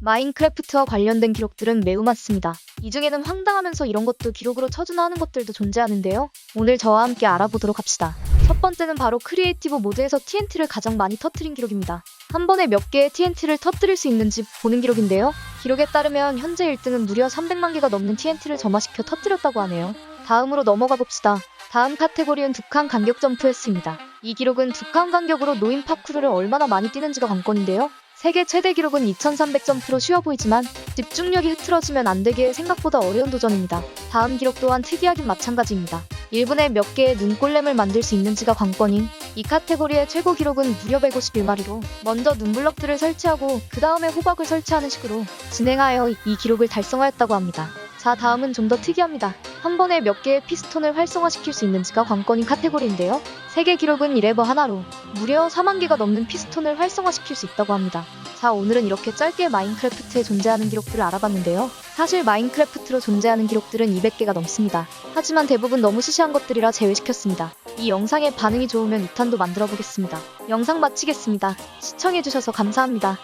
마인크래프트와 관련된 기록들은 매우 많습니다. 이 중에는 황당하면서 이런 것도 기록으로 쳐주나 하는 것들도 존재하는데요. 오늘 저와 함께 알아보도록 합시다. 첫 번째는 바로 크리에이티브 모드에서 TNT를 가장 많이 터트린 기록입니다. 한 번에 몇 개의 TNT를 터뜨릴 수 있는지 보는 기록인데요. 기록에 따르면 현재 1등은 무려 300만 개가 넘는 TNT를 점화시켜 터뜨렸다고 하네요. 다음으로 넘어가 봅시다. 다음 카테고리는 두 칸 간격 점프 횟수입니다. 이 기록은 두 칸 간격으로 노인 파쿠르를 얼마나 많이 뛰는지가 관건인데요. 세계 최대 기록은 2300 점 프로 쉬워 보이지만 집중력이 흐트러지면 안 되기에 생각보다 어려운 도전입니다. 다음 기록 또한 특이하긴 마찬가지입니다. 1분에 몇 개의 눈골렘을 만들 수 있는지가 관건인 이 카테고리의 최고 기록은 무려 151마리로 먼저 눈블럭들을 설치하고 그 다음에 호박을 설치하는 식으로 진행하여 이 기록을 달성하였다고 합니다. 자 다음은 좀 더 특이합니다. 한 번에 몇 개의 피스톤을 활성화시킬 수 있는지가 관건인 카테고리인데요. 세계 기록은 이레버 하나로 무려 4만 개가 넘는 피스톤을 활성화시킬 수 있다고 합니다. 자 오늘은 이렇게 짧게 마인크래프트에 존재하는 기록들을 알아봤는데요. 사실 마인크래프트로 존재하는 기록들은 200개가 넘습니다. 하지만 대부분 너무 시시한 것들이라 제외시켰습니다. 이 영상의 반응이 좋으면 2탄도 만들어 보겠습니다. 영상 마치겠습니다. 시청해주셔서 감사합니다.